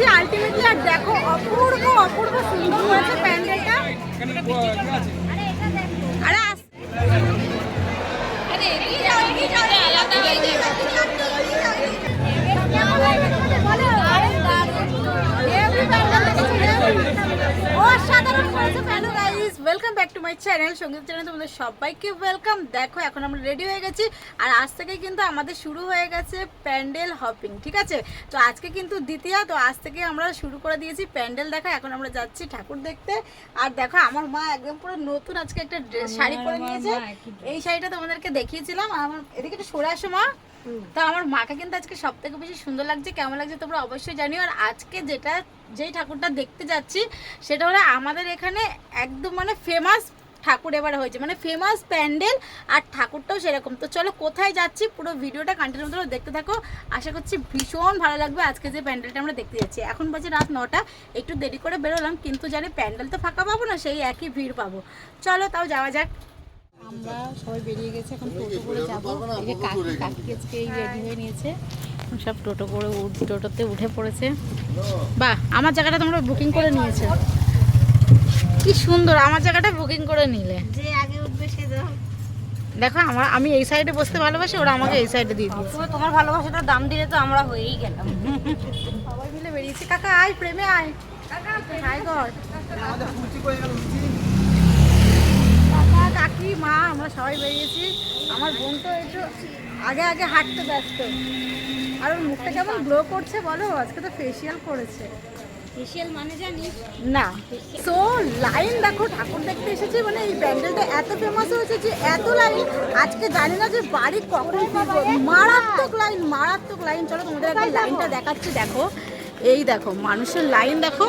গেছি আলটিমেটলি আর দেখো অপূর্ব অপূর্ব সুন্দর হয়েছে প্যান্ডেলটা করেছে hello guys welcome to my channel Sangeet channel তোমাদের সবাইকে ওয়েলকাম দেখো এখন আমরা রেডি হয়ে গেছি। আর আজ থেকে কিন্তু আমাদের শুরু হয়ে গেছে প্যান্ডেল হপিং ঠিক আছে? তো আজকে কিন্তু দ্বিতীয় তো আজ থেকে আমরা শুরু করে দিয়েছি প্যান্ডেল দেখা। এখন আমরা যাচ্ছি ঠাকুর দেখতে। আর দেখো আমার মা একদম পুরো নতুন আজকে একটা ড্রেস শাড়ি পরে নিয়েছে। এই শাড়িটা তোমাদেরকে দেখিয়েছিলাম। আর আমার এদিকে একটু সরে আসো মা। তো আমার মাকে কিন্তু আজকে সব থেকে বেশি সুন্দর লাগছে, কেমন লাগছে তোমরা অবশ্যই জানিও। আর আজকে যেটা, যেই ঠাকুরটা দেখতে যাচ্ছি, সেটা হলো আমাদের এখানে একদম মানে ফেমাস ঠাকুর এবার হয়েছে। মানে ফেমাস প্যান্ডেল আর ঠাকুরটাও সেরকম। তো চলো কোথায় যাচ্ছি, পুরো ভিডিওটা কন্টিনিউ করে দেখতে থাকো। আশা করছি ভীষণ ভালো লাগবে আজকে যে প্যান্ডেলটা আমরা দেখতে যাচ্ছি। এখন বাজে রাত নটা, একটু দেরি করে বেরোলাম, কিন্তু জানি প্যান্ডেল তো ফাঁকা পাবো না, সেই একই ভিড় পাবো। চলো তাও যাওয়া যাক। আমরা সবাই বেরিয়ে গেছে এখন টোটো করে যাব। এই যে কাকি কাকি আজকে এই রেডি হয়ে নিয়েছে। সব টোটো করে উঠ- টোটোতে উঠে পড়েছে। বাহ আমার জায়গাটা তোমরা বুকিং করে নিয়েছো। কি সুন্দর আমার জায়গাটা বুকিং করে নিলে। যে আগে উঠবে সে দেখো আমার আমি এই সাইডে বসতে ভালোবাসি ওরা আমাকে এই সাইডে দিয়ে দিয়েছে। তুমি তোমার ভালোবাসাটা দাম দিলে তো আমরা হয়েই গেলাম। সবাই মিলে বেরিয়েছি। কাকা আয় প্রেমে আয়। হাই গড। কাকা কাকি মা আমরা সবাই বেরিয়েছি। আমার বোন তো একটু আগে আগে হাঁটতে ব্যস্ত। আর ওর মুখটা কেমন গ্লো করছে বলো? আজকে তো ফেসিয়াল করেছে। ফেশিয়াল মানে জানিস না। সো লাইন দেখো ঠাকুর দেখতে এসেছি মানে এই প্যান্ডেলটা এত ফেমাস হয়েছে যে এত লাইন আজকে জানি না যে বাড়ি কখন মারাত্মক লাইন মারাত্মক লাইন চলো তোমাদের একবার লাইনটা দেখাচ্ছি দেখো। এই দেখো মানুষের লাইন দেখো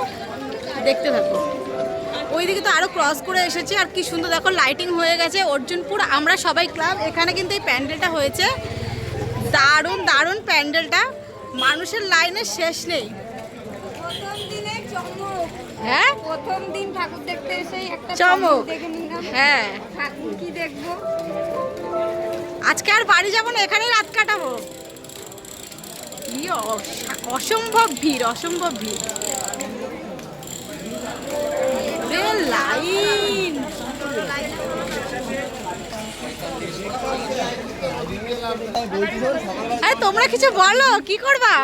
দেখতে থাকো। ওইদিকে তো আরও ক্রস করে এসেছি আর কি সুন্দর দেখো লাইটিং হয়ে গেছে। অর্জুনপুর আমরা সবাই ক্লাব এখানে কিন্তু এই প্যান্ডেলটা হয়েছে। দারুণ দারুণ প্যান্ডেলটা। মানুষের লাইনের শেষ নেই। হ্যাঁ? প্রথম দিন ঠাকুর দেখতে এসে একটা চমক। হ্যাঁ। ঠাকুর কি দেখব? আজকে আর বাড়ি যাব না এখানেই রাত কাটাবো। অসম্ভব ভিড় অসম্ভব ভিড় রে লাইন আরে তোমরা কিছু বলো কি করবা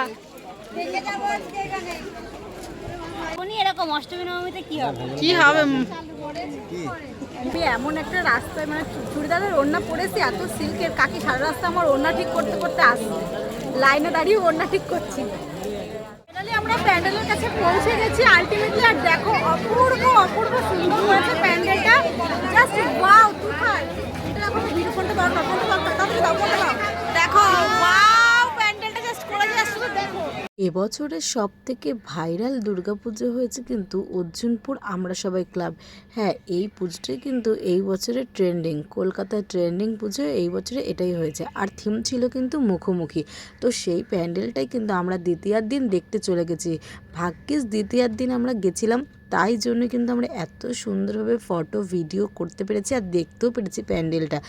এরকম অষ্টমী নবমীতে কি হবে কি হবে আমি এমন একটা রাস্তায় মানে চুড়িদারের ওড়না পরেছি এত সিল্কের কাকি সারা রাস্তা আমার ওড়না ঠিক করতে করতে আসছে লাইনে দাঁড়িয়ে ওড়না ঠিক করছি আমরা প্যান্ডেলের কাছে পৌঁছে গেছি আলটিমেটলি আর দেখো অপূর্ব অপূর্ব সুন্দর হয়েছে প্যান্ডেলটা জাস্ট ওয়াও তুফান এটা এখন ভিড় ফোনটা দরকার ফোনটা দরকার তাড়াতাড়ি দাও ফোনটা দাও দেখো এবছরের সব থেকে ভাইরাল দুর্গাপুজো হয়েছে কিন্তু অর্জুনপুর আমরা সবাই ক্লাব। হ্যাঁ এই পুজোটাই কিন্তু এই বছরের ট্রেন্ডিং কলকাতার ট্রেন্ডিং পুজো, এই বছরে এটাই হয়েছে। আর থিম ছিল কিন্তু মুখোমুখি। তো সেই প্যান্ডেলটাই কিন্তু আমরা দ্বিতীয়ার দিন দেখতে চলে গেছি। ভাগ্যিস দ্বিতীয়ার দিন আমরা গেছিলাম তাই জন্য কিন্তু আমরা এত সুন্দরভাবে ফটো ভিডিও করতে পেরেছি আর দেখতেও পেরেছি প্যান্ডেলটা।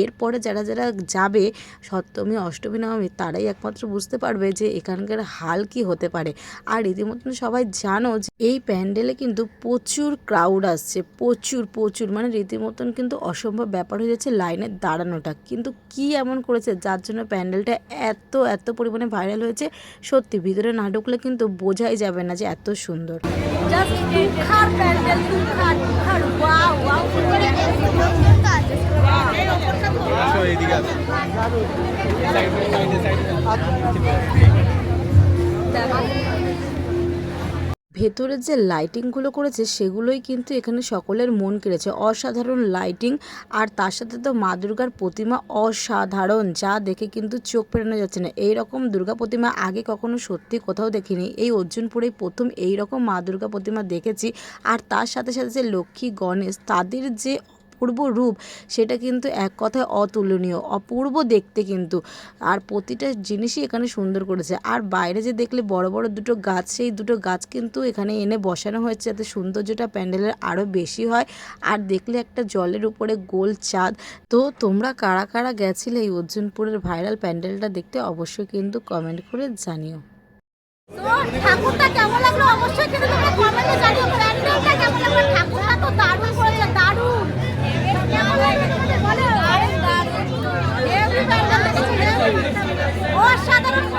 এরপরে যারা যারা যাবে, সপ্তমী, অষ্টমী, নবমী, তারাই একমাত্র বুঝতে পারবে যে এখানকার হাল কি হতে পারে। আর রীতিমতন সবাই জানো যে এই প্যান্ডেলে কিন্তু প্রচুর ক্রাউড আসছে, প্রচুর প্রচুর। মানে রীতিমতন কিন্তু অসম্ভব ব্যাপার হয়ে যাচ্ছে লাইনে দাঁড়ানোটা। কিন্তু কি এমন করেছে যার জন্য প্যান্ডেলটা এত এত পরিমাণে ভাইরাল হয়েছে, সত্যি ভিতরে না ঢুকলে কিন্তু বোঝাই যাবে না যে এত সুন্দর। জাস্ট তুখার প্যান্ডেল তুখার তুখার ওয়াও ওয়াও আসো এইদিকে আসো ভেতরের যে লাইটিংগুলো করেছে, সেগুলোই কিন্তু এখানে সকলের মন কেড়েছে। অসাধারণ লাইটিং আর তার সাথে তো মা দুর্গার প্রতিমা অসাধারণ, যা দেখে কিন্তু চোখ ফেরানো যাচ্ছে না। এই রকম দুর্গা প্রতিমা আগে কখনো সত্যি কোথাও দেখিনি। এই অর্জুনপুরেই প্রথম এই রকম মা দুর্গা প্রতিমা দেখেছি। আর তার সাথে সাথে যে লক্ষ্মী, গণেশ, তাদের যে অপূর্ব রূপ, সেটা কিন্তু এক কথায় অতুলনীয়, অপূর্ব দেখতে কিন্তু। আর প্রতিটা জিনিসই এখানে সুন্দর করেছে। আর বাইরে যে দেখলে বড় বড় দুটো গাছ, সেই দুটো গাছ কিন্তু এখানে এনে বসানো হয়েছে, যাতে সৌন্দর্যটা প্যান্ডেলের আরও বেশি হয়। আর দেখলে একটা জলের উপরে গোল চাঁদ। তো তোমরা কারা কারা গেছিলে এই অর্জুনপুরের ভাইরাল প্যান্ডেলটা দেখতে অবশ্যই কিন্তু কমেন্ট করে জানিও। ঠাকুরটা কেমন লাগল? অবশ্যই কিন্তু তোমরা কমেন্টে জানিও। প্যান্ডেলটা কেমন লাগল? ঠাকুরটা তো দারুণ করেছে দারুণ কেমন লাগল তোমাদের বলো হেভি প্যান্ডেল দেখেছি হেভি অসাধারণ করেছে প্যান্ডেলটা শুধু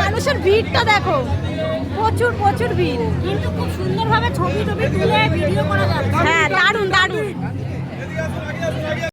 মানুষের ভিড়টা দেখো। প্রচুর প্রচুর ভিড়। কিন্তু খুব সুন্দরভাবে ছবি টবি তুলে ভিডিও করা যাবে হ্যাঁ দারুণ দারুণ।